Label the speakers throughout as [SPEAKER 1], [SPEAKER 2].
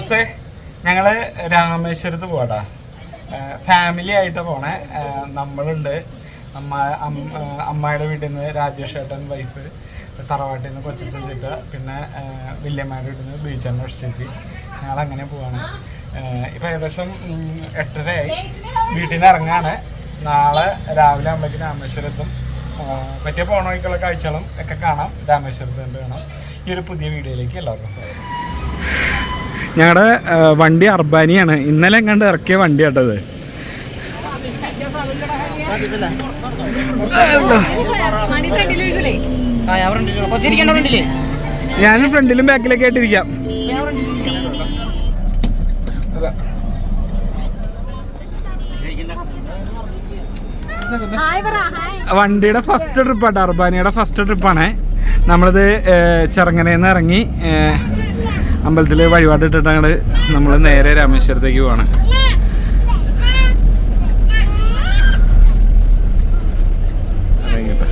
[SPEAKER 1] നമസ്തേ. ഞങ്ങൾ രാമേശ്വരത്ത് പോകട്ടാ ഫാമിലി ആയിട്ട് പോണേ. നമ്മളുണ്ട്. അമ്മ അമ്മായിയുടെ വീട്ടിൽ നിന്ന് രാജേഷ് ഏട്ടൻ വൈഫ് തറവാട്ടിൽ നിന്ന് കൊച്ചച്ചൻ ചിട്ട പിന്നെ വില്യമ്മയുടെ വീട്ടിൽ നിന്ന് ബീച്ചണ്ണ ചേച്ചി ഞങ്ങൾ അങ്ങനെ പോവാണ് ഇപ്പം ഏകദേശം എട്ടരയായി. വീട്ടിൽ നിന്ന് ഇറങ്ങാണ്. നാളെ രാവിലെ ആകുമ്പോഴേക്കും രാമേശ്വരത്തും. പറ്റിയ പോണ വഴിക്കുള്ള കാഴ്ചകളും ഒക്കെ കാണാം. രാമേശ്വരത്ത് കണ്ട് കാണാം ഈ ഒരു പുതിയ വീഡിയോയിലേക്ക് എല്ലാവർക്കും സ്വാഗതം. ഞങ്ങളുടെ വണ്ടി അർബാനിയാണ്. ഇന്നലെ കണ്ട് ഇറക്കിയ വണ്ടി കേട്ടത് ഞാൻ ഫ്രണ്ടിലും ബാക്കിലൊക്കെ ആയിട്ടിരിക്കാം. വണ്ടിയുടെ ഫസ്റ്റ് ട്രിപ്പാട്ടോ അർബാനിയുടെ ഫസ്റ്റ് ട്രിപ്പാണ് നമ്മളിത് ചെറുങ്ങനയിൽ നിന്ന് ഇറങ്ങി അമ്പലത്തിൽ വഴിപാട് ഇട്ടിട്ട് അങ്ങോട്ട് നമ്മൾ നേരെ രാമേശ്വരത്തേക്ക് പോവാണ് ഇറങ്ങിയിട്ട്.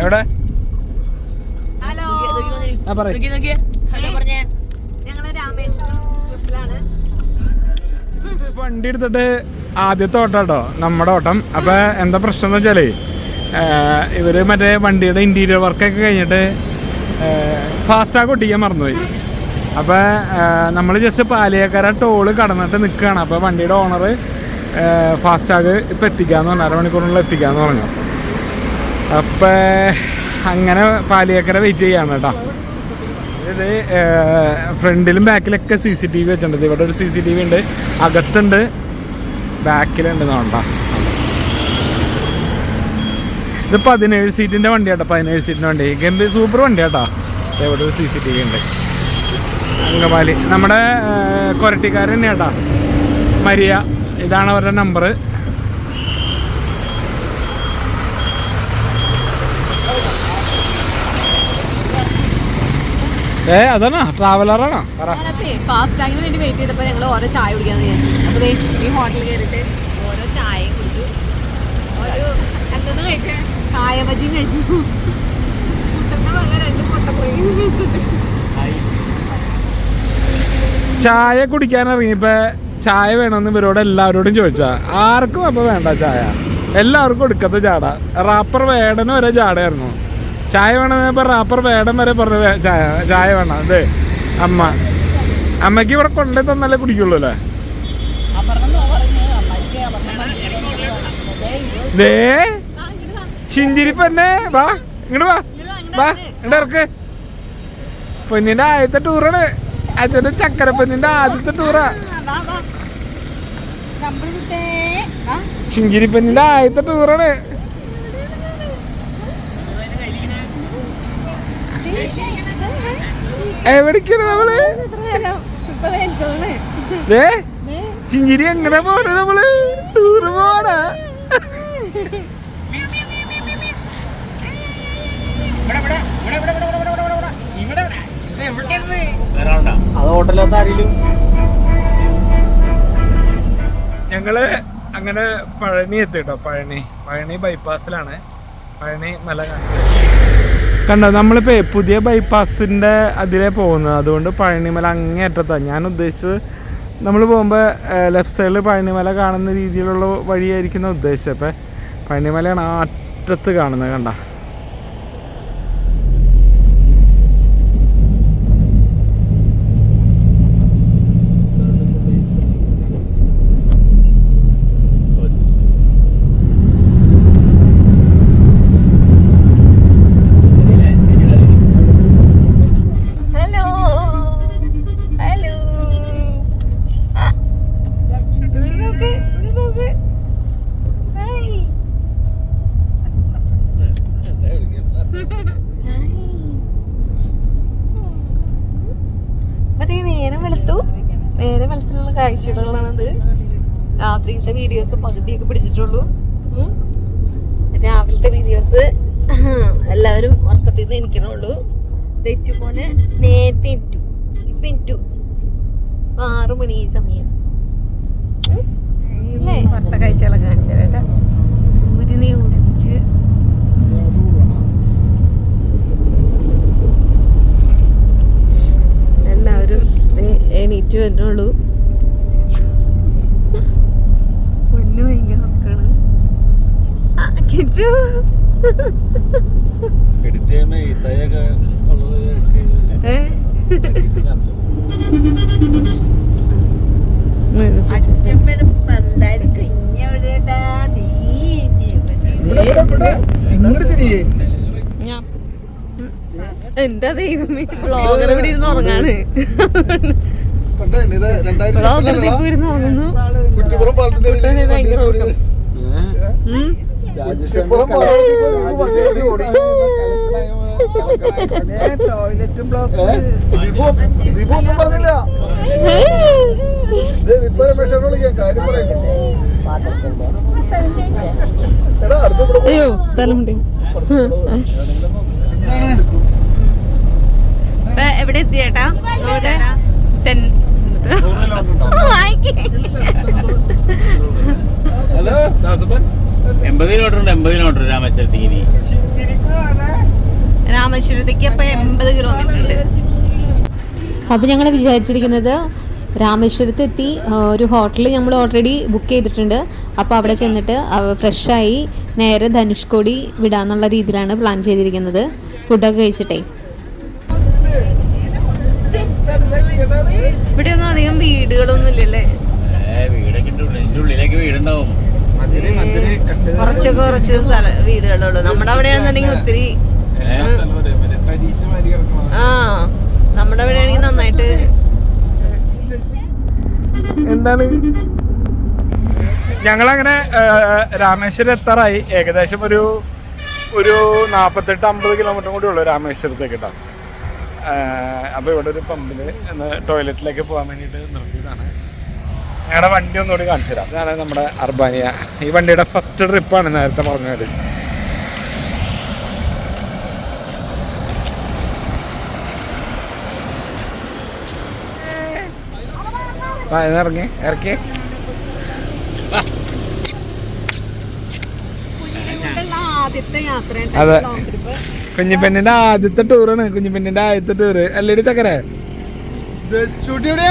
[SPEAKER 1] എവിടെ
[SPEAKER 2] ഹലോ
[SPEAKER 1] ആ പറ
[SPEAKER 2] ഹലോ പറഞ്ഞേ. ഞങ്ങൾ രാമേശ്വരം ട്രിപ്പിലാണ്
[SPEAKER 1] വണ്ടി എടുത്തിട്ട് ആദ്യത്തെ ഓട്ടം കേട്ടോ നമ്മുടെ ഓട്ടം. അപ്പൊ എന്താ പ്രശ്നം എന്ന് വെച്ചാലേ ഇവർ മറ്റേ വണ്ടിയുടെ ഇന്റീരിയർ വർക്കൊക്കെ കഴിഞ്ഞിട്ട് ഫാസ്റ്റാഗ് ഒട്ടിക്കാൻ മറന്നുപോയി. അപ്പൊ നമ്മൾ ജസ്റ്റ് പാലിയേക്കര ടോൾ കടന്നിട്ട് നിൽക്കുകയാണ് അപ്പൊ വണ്ടിയുടെ ഓണർ ഫാസ്റ്റാഗ് ഇപ്പം എത്തിക്കാന്ന് പറഞ്ഞു അരമണിക്കൂറിനുള്ളിൽ എത്തിക്കാന്ന് പറഞ്ഞു. അപ്പൊ അങ്ങനെ പാലിയേക്കര വെയിറ്റ് ചെയ്യാണ് കേട്ടോ. ഇത് ഫ്രണ്ടിലും ബാക്കിലൊക്കെ സി സി ടി വി വെച്ചിട്ടുണ്ട്. ഇവിടെ ഒരു സി സി ടി വി ഉണ്ട്. അകത്തുണ്ട്. ബാക്കിലുണ്ട് നോണ്ട ഇത് പതിനേഴ് സീറ്റിന്റെ വണ്ടി കേട്ടോ പതിനേഴ് സീറ്റിന്റെ വണ്ടി. ഗംഭീർ സൂപ്പർ വണ്ടി കേട്ടോ ഇവിടെ ഒരു സി സി ടി വി ഉണ്ട്. അങ്കമാലി. നമ്മുടെ കൊരട്ടിക്കാരൻ തന്നെ കേട്ടോ മരിയ. ഇതാണ് അവരുടെ നമ്പർ ഏ അതാണോ. ട്രാവലറാണോ
[SPEAKER 2] ഫാസ്റ്റ് ടാഗിന് വേണ്ടി വെയിറ്റ് ചെയ്തപ്പോൾ ഞങ്ങൾ ഓരോ ചായ കുടിക്കാന്ന് വിചാരിച്ചു. അപ്പോൾ ഈ ഹോട്ടലിൽ കയറിയിട്ട് ഓരോ ചായയും കുടിച്ചു. ഒരു എന്തെന്ന് കഴിച്ചേ? കായ ബജിയും കഴിച്ചു. മുട്ടന്റെ പകരം രണ്ട് മുട്ടപ്പുറയും കഴിച്ചിട്ട്
[SPEAKER 1] ചായ കുടിക്കാൻ ഇറങ്ങിയപ്പോ ചായ വേണമെന്ന് ഇവരോട് എല്ലാവരോടും ചോദിച്ചാ. ആർക്കും അപ്പൊ വേണ്ട ചായ. എല്ലാവർക്കും എടുക്കത്ത ചാട. റാപ്പർ വേടന് വരെ ചാടയായിരുന്നു ചായ വേണമെന്ന് അപ്പുറം വേടം വരെ പറഞ്ഞു ചായ ചായ വേണം അതെ. അമ്മ. അമ്മയ്ക്ക് ഇവിടെ കൊണ്ടേ തന്നാലേ കുടിക്കുള്ളൂ അല്ലേ? ദേ ശിഞ്ചിരി പെണ്ണേ വാ ഇങ്ങോട്ട് വാ. വാ ഇങ്ങോട്ട് ഇറക്ക്. പൊന്നിന്റെ ആദ്യത്തെ ടൂറാണ്. അച്ഛന്റെ ചക്കര പൊന്നിന്റെ ആദ്യത്തെ ടൂറാ. ചിഞ്ചിരിപ്പന്നിന്റെ ആദ്യത്തെ ടൂറാണ്. എവിടേക്കാണ് നമ്മൾ? ദേ ചിഞ്ചിരി എങ്ങനെ പോലെ നമ്മൾ? ടൂറ് പോണാ.
[SPEAKER 3] അത് ഹോട്ടലിലത്തെ ആരെങ്കിലും
[SPEAKER 1] ഞങ്ങൾ അങ്ങനെ പഴനി എത്തി കേട്ടോ പഴനി പഴനി ബൈപ്പാസിലാണ് പഴനി മല കണ്ടോ നമ്മളിപ്പോ പുതിയ ബൈപ്പാസിന്റെ അതിലേ പോകുന്നത്. അതുകൊണ്ട് പഴനിമല അങ്ങേയറ്റത്താണ് ഞാൻ ഉദ്ദേശിച്ചത് നമ്മൾ പോകുമ്പോൾ ലെഫ്റ്റ് സൈഡിൽ പഴനിമല കാണുന്ന രീതിയിലുള്ള വഴിയായിരിക്കുന്ന ഉദ്ദേശിച്ചത്. അപ്പം പഴനിമലയാണ് ആ അറ്റത്ത് കാണുന്നത് കണ്ട
[SPEAKER 2] ഹലോ ഹലോ നോക്ക് നോക്ക് ഹായ് അതെ നേരം വെളുത്തു. നേരെ വെളുത്തുള്ള കാഴ്ചകളാണത്. രാത്രിയിലത്തെ വീഡിയോസ് പകുതിയൊക്കെ പിടിച്ചിട്ടുള്ളൂ. രാവിലത്തെ വീഡിയോസ് എല്ലാവരും ഉറക്കത്തിൽ നിന്ന് എനിക്കണുള്ളൂ തെച്ചുപോലെ നേരത്തെ ഇട്ടു ഇപ്പൊ ഇട്ടു ആറു മണി സമയം? പുറത്തെ കാഴ്ചകളൊക്കെ കാണിച്ചു തരാം സൂര്യനെ ഉദിച്ച് എല്ലാവരും എണീറ്റ് വരുന്നുള്ളൂ. പൊന്നു ഭയങ്കര ഉറക്കാണ്. ഇങ്ങോട്ട് കിച്ചു
[SPEAKER 3] എഡിറ്റ് ചെയ്യുമ്പോ ഈ തൈയൊക്കെ ഉള്ളത് edit ചെയ്ത്
[SPEAKER 2] ഏ?
[SPEAKER 3] ഇട്ടിട്ട് കാണിച്ചു.
[SPEAKER 2] ഞാൻ- എന്റെ ദൈവമേ ബ്ലോഗർ ഇവിടെ ഇരുന്ന് ഉറങ്ങാണ് ബ്ലോഗർ ഇപ്പൊ ഇരുന്ന് ഉറങ്ങുന്നു കുട്ടനെ ഭയങ്കര ഉറക്കം ഉം. അയ്യോ തെൻ
[SPEAKER 3] ഹലോ എവിടെ
[SPEAKER 4] എത്തിയേട്ടാ കിലോമീറ്റർ ഉണ്ട് എൺപത് കിലോമീറ്റർ രാമേശ്വരത്തേക്ക് ഇനി.
[SPEAKER 2] രാമേശ്വരത്തേക്ക് അപ്പൊ എൺപത് കിലോമീറ്റർ ഉണ്ട് അപ്പൊ ഞങ്ങൾ വിചാരിച്ചിരിക്കുന്നത് രാമേശ്വരത്ത് എത്തി ഒരു ഹോട്ടൽ നമ്മൾ ഓൾറെഡി ബുക്ക് ചെയ്തിട്ടുണ്ട്. അപ്പോൾ അവിടെ ചെന്നിട്ട് ഫ്രഷായി നേരെ ധനുഷ്കോടി വിടാന്നുള്ള രീതിയിലാണ് പ്ലാൻ ചെയ്തിരിക്കുന്നത്. ഫുഡൊക്കെ കഴിച്ചിട്ടേ. ഇവിടെ ഒന്നും അധികം വീടുകളൊന്നും ഇല്ലല്ലേ കുറച്ചൊക്കെ കുറച്ച് സ്ഥല വീടുകളുള്ളൂ. നമ്മുടെ അവിടെയാണെന്നുണ്ടെങ്കിൽ ഒത്തിരി ആ നമ്മുടെ അവിടെയാണെങ്കിൽ നന്നായിട്ട്
[SPEAKER 1] എന്താണ്? ഞങ്ങളങ്ങനെ അങ്ങനെ രാമേശ്വരം എത്താറായി. ഏകദേശം ഒരു ഒരു നാൽപ്പത്തെട്ട് അമ്പത് കിലോമീറ്റർ കൂടി ഉള്ളു രാമേശ്വരത്തേക്ക് കേട്ടോ. അപ്പോൾ ഇവിടെ ഒരു പമ്പിൽ ടോയ്ലറ്റിലേക്ക് പോകാൻ വേണ്ടിയിട്ട് നിർത്തിയതാണ് ഞങ്ങളുടെ വണ്ടി ഒന്നുകൂടി കാണിച്ചു തരാം. അതാണ് നമ്മുടെ അർബാനിയ. ഈ വണ്ടിയുടെ ഫസ്റ്റ് ട്രിപ്പാണ് നേരത്തെ പറഞ്ഞത്. ആ ഇറങ്ങി. ഇറക്കി.
[SPEAKER 2] ആദ്യത്തെ യാത്ര
[SPEAKER 1] അതെ. കുഞ്ഞിപ്പെണ്ണിന്റെ ആദ്യത്തെ ടൂറാണ് കുഞ്ഞിപ്പെണ്ണിന്റെ ആദ്യത്തെ ടൂറ് അല്ലേടി തക്കരെ
[SPEAKER 2] ഇതിന്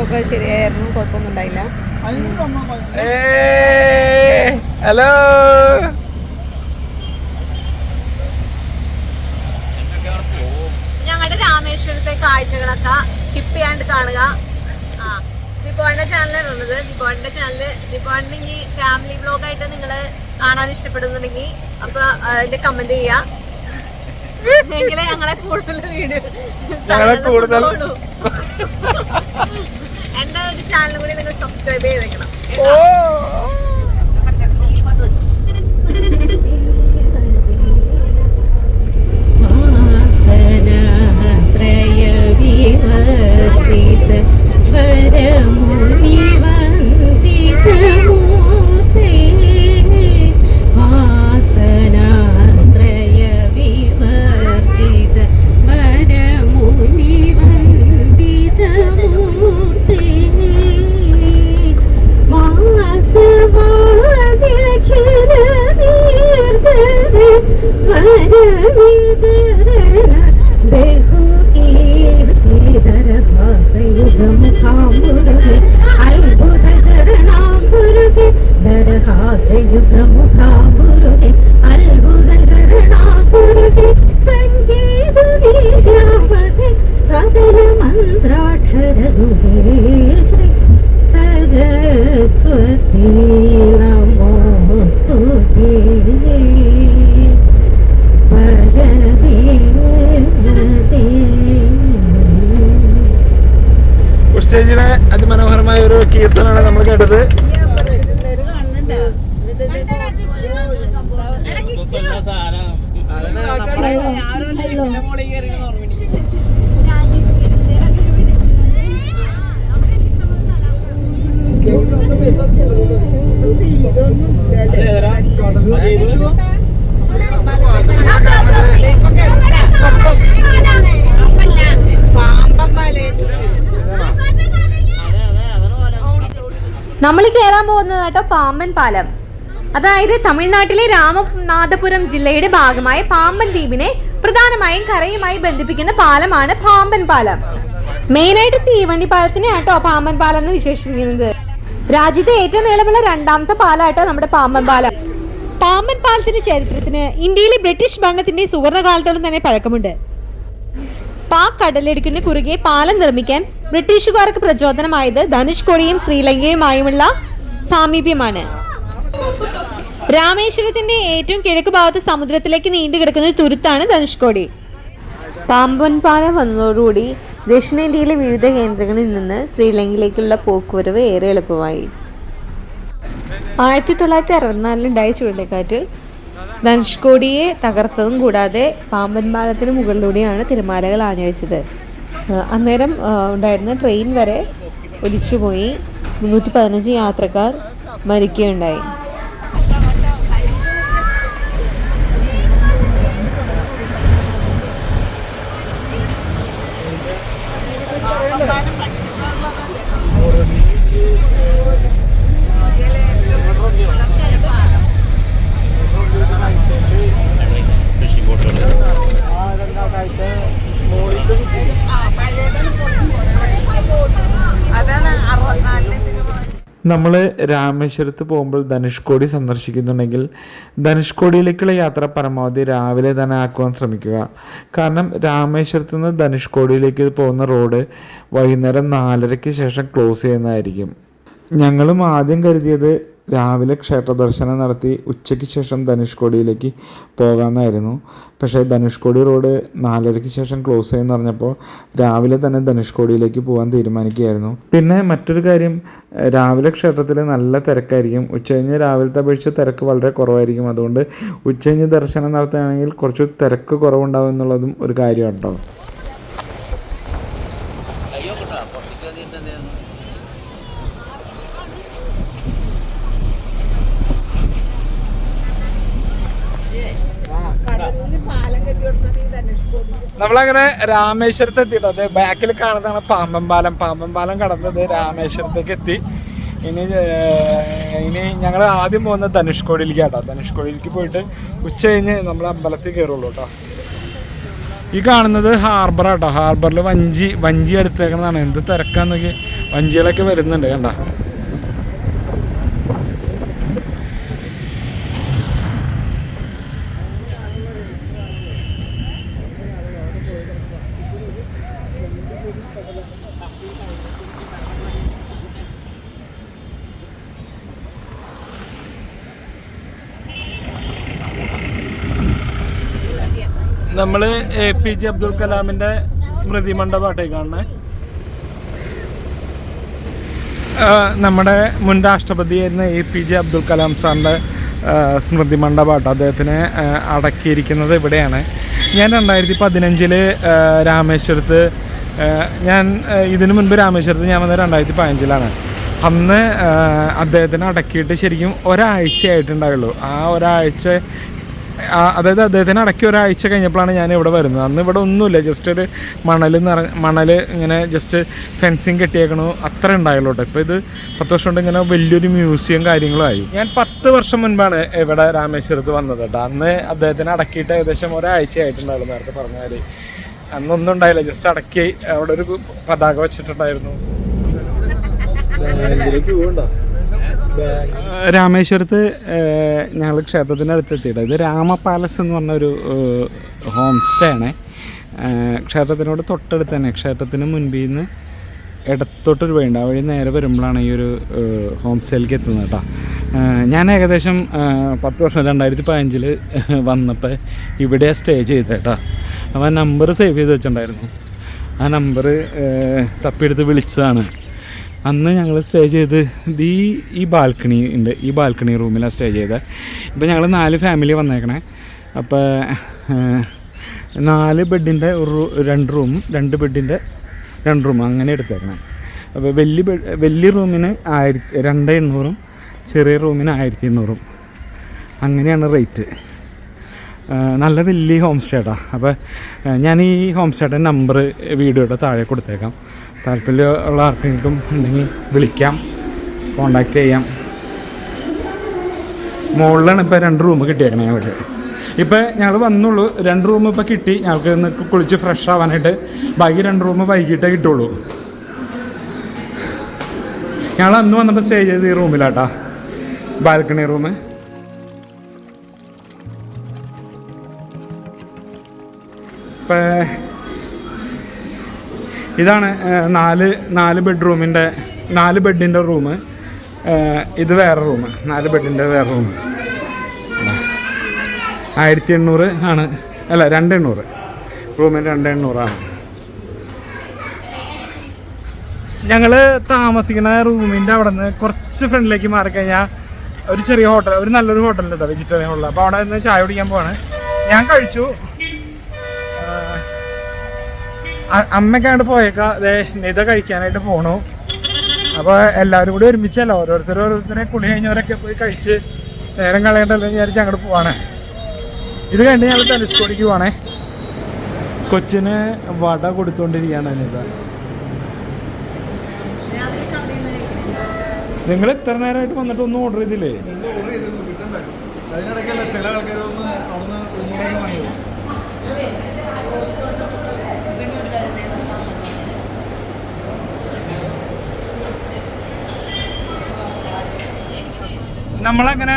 [SPEAKER 2] ഉറക്കമൊക്കെ ശരിയായിരുന്നു? കുഴപ്പമൊന്നും ഉണ്ടായില്ല.
[SPEAKER 1] ഹലോ.
[SPEAKER 2] ഞങ്ങളുടെ രാമേശ്വരത്തെ കാഴ്ചകളൊക്കെ സ്കിപ്പ് ചെയ്യാണ്ട് കാണുക. ആ ദിപ്പോണിന്റെ ചാനലാണ് ഉള്ളത്. ദിപ്പോണിന്റെ ചാനൽ ദിപ്പോണിന് ഇനി ഫാമിലി വ്ലോഗ് ആയിട്ട് നിങ്ങൾ കാണാൻ ഇഷ്ടപ്പെടുന്നുണ്ടെങ്കിൽ അപ്പൊ അതിന്റെ കമന്റ് ചെയ്യാ. എങ്കിലേ ഞങ്ങളെ കൂടുതൽ വീഡിയോ
[SPEAKER 1] ഞങ്ങളെ കൂടുതൽ-
[SPEAKER 2] എന്റെ ഒരു ചാനൽ കൂടി നിങ്ങൾ സബ്സ്ക്രൈബ് ചെയ്തേക്കണം.
[SPEAKER 1] ഓ.
[SPEAKER 5] ത്രയവിവർജിത വരമുനിവന്ദിതമൂർത്തേ
[SPEAKER 1] നമ്മൾ
[SPEAKER 2] കയറാൻ പോകുന്നത് കേട്ടോ പാമ്പൻ പാലം. അതായത് തമിഴ്നാട്ടിലെ രാമനാഥപുരം ജില്ലയുടെ ഭാഗമായ പാമ്പൻ ദ്വീപിനെ പ്രധാനമായും കരയുമായി ബന്ധിപ്പിക്കുന്ന പാലമാണ് പാമ്പൻ പാലം. മെയിനായിട്ട് തീവണ്ടി പാലത്തിനെ ആട്ടോ പാമ്പൻ പാലം എന്ന് വിശേഷിപ്പിക്കുന്നത്. രാജ്യത്തെ ഏറ്റവും നീളമുള്ള രണ്ടാമത്തെ പാലാട്ടോ നമ്മുടെ പാമ്പൻ പാലം. പാമ്പൻ പാലത്തിന്റെ ചരിത്രത്തിന് ഇന്ത്യയിലെ ബ്രിട്ടീഷ് ഭരണത്തിന്റെ സുവർണകാലത്തോളം തന്നെ പഴക്കമുണ്ട്. പാക് കടലിടുക്കിന് കുറുകെ പാലം നിർമ്മിക്കാൻ ബ്രിട്ടീഷുകാർക്ക് പ്രചോദനമായത് ധനുഷ്കോടിയും ശ്രീലങ്കയുമായുമുള്ള സാമീപ്യമാണ്. രാമേശ്വരത്തിന്റെ ഏറ്റവും കിഴക്ക് ഭാഗത്ത് സമുദ്രത്തിലേക്ക് നീണ്ടു കിടക്കുന്ന തുരുത്താണ് ധനുഷ്കോടി. പാമ്പൻ പാലം വന്നതോടുകൂടി ദക്ഷിണേന്ത്യയിലെ വിവിധ കേന്ദ്രങ്ങളിൽ നിന്ന് ശ്രീലങ്കയിലേക്കുള്ള പോക്കുവരവ് ഏറെ എളുപ്പമായി. ആയിരത്തി തൊള്ളായിരത്തി അറുപത്തിനാലിലുണ്ടായ ചുഴലിക്കാറ്റിൽ ധനുഷ്കോടിയെ തകർത്തതും കൂടാതെ പാമ്പൻ പാലത്തിന് മുകളിലൂടെയാണ് തിരമാലകൾ ആഞ്ഞഴിച്ചത്. അന്നേരം ഉണ്ടായിരുന്ന ട്രെയിൻ വരെ ഒലിച്ചുപോയി. മുന്നൂറ്റി പതിനഞ്ച് യാത്രക്കാർ മരിക്കുകയുണ്ടായി.
[SPEAKER 1] നമ്മൾ രാമേശ്വരത്ത് പോകുമ്പോൾ ധനുഷ്കോടി സന്ദർശിക്കുന്നുണ്ടെങ്കിൽ ധനുഷ്കോടിയിലേക്കുള്ള യാത്ര പരമാവധി രാവിലെ തന്നെ ആക്കുവാൻ ശ്രമിക്കുക. കാരണം രാമേശ്വരത്ത് നിന്ന് ധനുഷ്കോടിയിലേക്ക് പോകുന്ന റോഡ് വൈകുന്നേരം നാലരയ്ക്ക് ശേഷം ക്ലോസ് ചെയ്യുന്നതായിരിക്കും. ഞങ്ങളും ആദ്യം കരുതിയത് രാവിലെ ക്ഷേത്ര ദർശനം നടത്തി ഉച്ചയ്ക്ക് ശേഷം ധനുഷ്കോടിയിലേക്ക് പോകാമെന്നായിരുന്നു. പക്ഷേ ധനുഷ്കോടി റോഡ് നാലരയ്ക്ക് ശേഷം ക്ലോസ് ചെയ്യുമെന്ന് പറഞ്ഞപ്പോൾ രാവിലെ തന്നെ ധനുഷ്കോടിയിലേക്ക് പോകാൻ തീരുമാനിക്കുകയായിരുന്നു. പിന്നെ മറ്റൊരു കാര്യം രാവിലെ ക്ഷേത്രത്തിൽ നല്ല തിരക്കായിരിക്കും. ഉച്ചകഴിഞ്ഞ് രാവിലത്തെ അപേക്ഷിച്ച് തിരക്ക് വളരെ കുറവായിരിക്കും. അതുകൊണ്ട് ഉച്ചകഴിഞ്ഞ് ദർശനം നടത്തുകയാണെങ്കിൽ കുറച്ച് തിരക്ക് കുറവുണ്ടാവും എന്നുള്ളതും ഒരു കാര്യമാണ് കേട്ടോ നമ്മളങ്ങനെ രാമേശ്വരത്ത് എത്തിയിട്ടോ അത് ബാക്കിൽ കാണുന്നതാണ് പാമ്പമ്പാലം പാലം. പാമ്പൻ പാലം കടന്നത് രാമേശ്വരത്തേക്ക് എത്തി. ഇനി ഇനി ഞങ്ങൾ ആദ്യം പോകുന്നത് ധനുഷ്കോടിയിലേക്ക് കേട്ടോ. ധനുഷ്കോടിയിലേക്ക് പോയിട്ട് ഉച്ച കഴിഞ്ഞ് നമ്മൾ അമ്പലത്തിൽ കയറുള്ളൂ കേട്ടോ. ഈ കാണുന്നത് ഹാർബർ കേട്ടോ ഹാർബറിൽ വഞ്ചി വഞ്ചി എടുത്തേക്കുന്നതാണ് എന്ത് തിരക്കാന്നൊക്കെ വഞ്ചികളൊക്കെ വരുന്നുണ്ട് കണ്ട. നമ്മൾ എ പി ജെ അബ്ദുൽ കലാമിന്റെ സ്മൃതി മണ്ഡപമായിട്ടേ കാണണേ നമ്മുടെ മുൻ രാഷ്ട്രപതിയായിരുന്ന A P J Abdul Kalam സാറിന്റെ സ്മൃതി മണ്ഡപമായിട്ട് അദ്ദേഹത്തിനെ അടക്കിയിരിക്കുന്നത് ഇവിടെയാണ്. ഞാൻ രണ്ടായിരത്തി പതിനഞ്ചിൽ രാമേശ്വരത്ത് ഞാൻ ഇതിനു മുൻപ് രാമേശ്വരത്ത് ഞാൻ വന്നത് രണ്ടായിരത്തി പതിനഞ്ചിലാണ്. അന്ന് അദ്ദേഹത്തിന് അടക്കിയിട്ട് ശരിക്കും ഒരാഴ്ചയായിട്ടുണ്ടായുള്ളൂ. ആ ഒരാഴ്ച അതായത് അദ്ദേഹത്തിന് അടക്കി ഒരാഴ്ച കഴിഞ്ഞപ്പോഴാണ് ഞാൻ ഇവിടെ വരുന്നത്. അന്ന് ഇവിടെ ഒന്നുമില്ല ജസ്റ്റ് ഒരു മണൽ നിറ മണൽ ഇങ്ങനെ ജസ്റ്റ് ഫെൻസിങ് കെട്ടിയേക്കണു. അത്ര ഉണ്ടായുള്ളൂ കേട്ടോ ഇപ്പോൾ ഇത് പത്ത് വർഷം കൊണ്ട് ഇങ്ങനെ വലിയൊരു മ്യൂസിയം കാര്യങ്ങളും ആയി. ഞാൻ പത്ത് വർഷം മുൻപാണ് ഇവിടെ രാമേശ്വരത്ത് വന്നത് കേട്ടോ അന്ന് അദ്ദേഹത്തിന് അടക്കിയിട്ട് ഏകദേശം ഒരാഴ്ച ആയിട്ടുണ്ടായിരുന്നു നേരത്തെ പറഞ്ഞ അന്നൊന്നും ഉണ്ടായില്ല ജസ്റ്റ് അടക്കി അവിടെ ഒരു പതാക വെച്ചിട്ടുണ്ടായിരുന്നു. രാമേശ്വരത്ത് ഞങ്ങൾ ക്ഷേത്രത്തിന്റെ അടുത്ത് എത്തിയിട്ട് ഇത് രാമ പാലസ് എന്ന് പറഞ്ഞ ഒരു ഹോം സ്റ്റേ ആണ്. ക്ഷേത്രത്തിനോട് തൊട്ടടുത്ത് തന്നെ. ക്ഷേത്രത്തിന് മുൻപിൽ നിന്ന് ഇടത്തോട്ടൊരു വഴിയുണ്ട്. ആ വഴി നേരെ വരുമ്പോഴാണ് ഈ ഒരു ഹോം സ്റ്റേയിലേക്ക് എത്തുന്നത് കേട്ടോ. ഞാൻ ഏകദേശം പത്ത് വർഷം രണ്ടായിരത്തി പതിനഞ്ചിൽ വന്നപ്പോൾ ഇവിടെ സ്റ്റേ ചെയ്തത് കേട്ടോ. അപ്പോൾ ആ നമ്പർ സേവ് ചെയ്ത് വെച്ചിട്ടുണ്ടായിരുന്നു. ആ നമ്പർ തപ്പിയെടുത്ത് വിളിച്ചതാണ്. അന്ന് ഞങ്ങൾ സ്റ്റേ ചെയ്ത് ഈ ഈ ബാൽക്കണി ഉണ്ട് ഈ ബാൽക്കണി റൂമിലാണ് സ്റ്റേ ചെയ്തത് ഇപ്പോൾ ഞങ്ങൾ നാല് ഫാമിലി വന്നേക്കണേ. അപ്പോൾ നാല് ബെഡിന്റെ ഒരു രണ്ട് റൂം രണ്ട് ബെഡിന്റെ രണ്ട് റൂം അങ്ങനെ എടുത്തേക്കണേ. അപ്പോൾ വലിയ ബെഡ് വലിയ റൂമിന് ആയിരത്തി രണ്ട് എണ്ണൂറും ചെറിയ റൂമിന് ആയിരത്തി എണ്ണൂറും. അങ്ങനെയാണ് റേറ്റ് നല്ല വലിയ ഹോം സ്റ്റേട്ടാ അപ്പോൾ ഞാൻ ഈ ഹോം സ്റ്റേയുടെ നമ്പർ വീഡിയോയുടെ താഴെ കൊടുത്തേക്കാം. താല്പര്യമുള്ള ആർക്കെങ്കിലും ഉണ്ടെങ്കിൽ വിളിക്കാം. കോണ്ടാക്ട് ചെയ്യാം. മുകളിലാണ് ഇപ്പോൾ രണ്ട് റൂം കിട്ടിയേക്കണേ ഞങ്ങൾക്ക്. ഇപ്പോൾ ഞങ്ങൾ വന്നുള്ളൂ. രണ്ട് റൂം ഇപ്പോൾ കിട്ടി. ഞങ്ങൾക്ക് ഇന്ന് കുളിച്ച് ഫ്രഷ് ആവാനായിട്ട്. ബാക്കി രണ്ട് റൂം വൈകിട്ടേ കിട്ടുള്ളൂ. ഞങ്ങൾ അന്ന് വന്നപ്പോൾ സ്റ്റേ ചെയ്ത് ഈ റൂമിലാട്ടാ ബാൽക്കണി റൂം ഇപ്പം ഇതാണ് നാല് നാല് ബെഡ്റൂമിന്റെ നാല് ബെഡിന്റെ റൂം. ഇത് വേറെ റൂം. നാല് ബെഡിന്റെ വേറെ റൂം. ആയിരത്തി എണ്ണൂറ് ആണ്. അല്ല രണ്ട് എണ്ണൂറ് റൂമിന് രണ്ട് എണ്ണൂറാണ് ഞങ്ങൾ താമസിക്കുന്ന റൂമിന്റെ അവിടെ നിന്ന് കുറച്ച് ഫ്രണ്ടിലേക്ക് മാറിക്കഴിഞ്ഞാൽ ഒരു ചെറിയ ഹോട്ടൽ ഒരു നല്ലൊരു ഹോട്ടലുണ്ട് കേട്ടോ വെജിറ്റേറിയൻ ഹോട്ടൽ അപ്പോൾ അവിടെ നിന്ന് ചായ കുടിക്കാൻ പോവാണ്. ഞാൻ കഴിച്ചു. അ- അമ്മയ്ക്കാണ്ട് പോയേക്കാ. അതെ നിത കഴിക്കാനായിട്ട് പോണു. അപ്പോൾ എല്ലാവരും കൂടി ഒരുമിച്ചല്ല? ഓരോരുത്തർ ഓരോരുത്തരെ കുളി കഴിഞ്ഞവരൊക്കെ പോയി കഴിച്ച് നേരം കളയണ്ടല്ലോ വിചാരിച്ച് അങ്ങോട്ട് പോവാണ്. ഇത് കണ്ട് ഞങ്ങൾ ധനുഷ്കോടിക്ക് പോവാണേ. കൊച്ചിന് വട കൊടുത്തുകൊണ്ടിരിക്കുകയാണ് നിത. നിങ്ങൾ ഇത്ര നേരമായിട്ട് വന്നിട്ട് ഒന്നും ഓർഡർ ചെയ്തില്ലേ? നമ്മളങ്ങനെ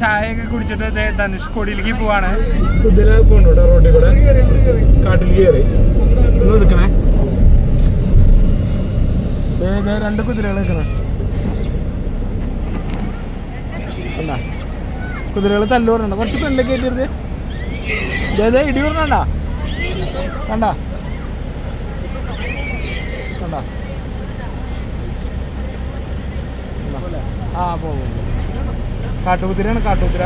[SPEAKER 1] ചായ ചായയൊക്കെ കുടിച്ചിട്ട് ധനുഷ്കോടിയിലേക്ക് പോവാണ്. കുതിര ദേ രണ്ട് കുതിരകൾ നിൽക്കണേ. എന്താ കുതിരകൾ കുറച്ച് ഫ്രണ്ടിലേക്ക് കയറ്റിയത് ദേ ഇടി പറഞ്ഞണ്ട കണ്ട? കണ്ട? ആ പോകും കാട്ടുകുതിരയാണ് കാട്ടുകുതിര.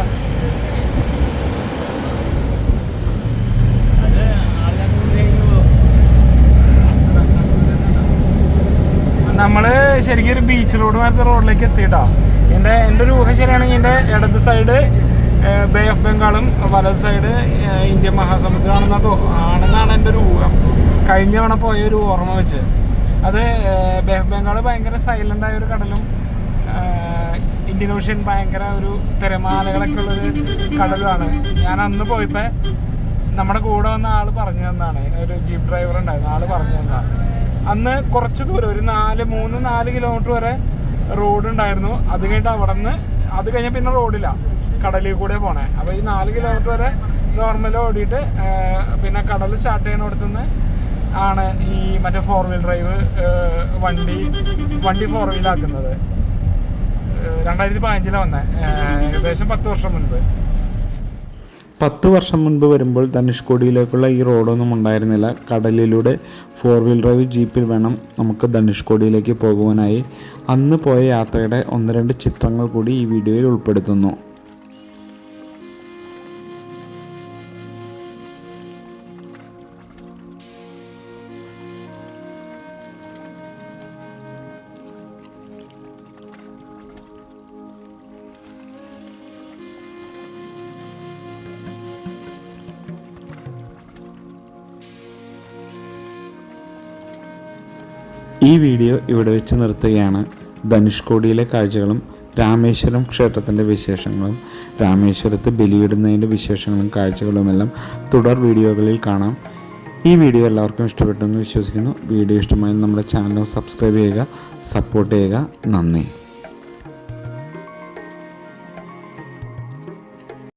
[SPEAKER 1] നമ്മൾ ശരിക്കും ഒരു ബീച്ച് റോഡ് മാർക്ക് റോഡിലേക്ക് എത്തിയിട്ടാ. എന്റെ എന്റെ ഒരു ഊഹം ശരിയാണെങ്കിൽ എന്റെ ഇടത് സൈഡ് ബേ ഓഫ് ബംഗാളും വലത് സൈഡ് ഇന്ത്യൻ മഹാസമുദ്രമാണെന്നാ ആണെന്നാണ് എന്റെ ഒരു ഊഹം. കഴിഞ്ഞ തവണ പോയ ഒരു ഓർമ്മ വെച്ച്. അത് ബേ ഓഫ് ബംഗാൾ ഭയങ്കര സൈലന്റ് ആയ ഒരു കടലും ഇന്ത്യൻ ഓഷ്യൻ ഭയങ്കര ഒരു തിരമാലകളൊക്കെ ഉള്ളൊരു കടലുമാണ് ഞാൻ അന്ന് പോയപ്പോൾ നമ്മുടെ കൂടെ വന്ന ആൾ പറഞ്ഞു തന്നാണ്. ഒരു ജീപ്പ് ഡ്രൈവർ ഉണ്ടായിരുന്നു. ആൾ പറഞ്ഞു തന്നാണ് അന്ന് കുറച്ച് ദൂരം ഒരു നാല് മൂന്ന് നാല് കിലോമീറ്റർ വരെ റോഡ് ഉണ്ടായിരുന്നു. അത് കഴിഞ്ഞിട്ട് അവിടെ നിന്ന് അത് കഴിഞ്ഞ പിന്നെ റോഡില്ല കടലിൽ കൂടെ പോണേ. അപ്പോൾ ഈ നാല് കിലോമീറ്റർ വരെ നോർമൽ ഓടിയിട്ട് പിന്നെ കടൽ സ്റ്റാർട്ട് ചെയ്യണോടത്തുനിന്ന് ആണ് ഈ മറ്റേ ഫോർ വീൽ ഡ്രൈവ് വണ്ടി വണ്ടി ഫോർ വീലാക്കുന്നത് രണ്ടായിരത്തി പതിനഞ്ചിലാണ് വന്നത് ഏകദേശം പത്ത് വർഷം മുൻപ്.
[SPEAKER 6] പത്ത് വർഷം മുൻപ് വരുമ്പോൾ ധനുഷ്കോടിയിലേക്കുള്ള ഈ റോഡൊന്നും ഉണ്ടായിരുന്നില്ല. കടലിലൂടെ ഫോർ വീൽ ഡ്രൈവ് ജീപ്പിൽ വേണം നമുക്ക് ധനുഷ്കോടിയിലേക്ക് പോകുവാനായി. അന്ന് പോയ യാത്രയുടെ ഒന്ന് രണ്ട് ചിത്രങ്ങൾ കൂടി ഈ വീഡിയോയിൽ ഉൾപ്പെടുത്തുന്നു. ഈ വീഡിയോ ഇവിടെ വെച്ച് നിർത്തുകയാണ്. ധനുഷ്കോടിയിലെ കാഴ്ചകളും രാമേശ്വരം ക്ഷേത്രത്തിന്റെ വിശേഷങ്ങളും രാമേശ്വരത്ത് ബലിയിടുന്നതിന്റെ വിശേഷങ്ങളും കാഴ്ചകളുമെല്ലാം തുടർ വീഡിയോകളിൽ കാണാം. ഈ വീഡിയോ എല്ലാവർക്കും ഇഷ്ടപ്പെട്ടെന്ന് വിശ്വസിക്കുന്നു. വീഡിയോ ഇഷ്ടമായാൽ നമ്മുടെ ചാനൽ സബ്സ്ക്രൈബ് ചെയ്യുക സപ്പോർട്ട് ചെയ്യുക. നന്ദി.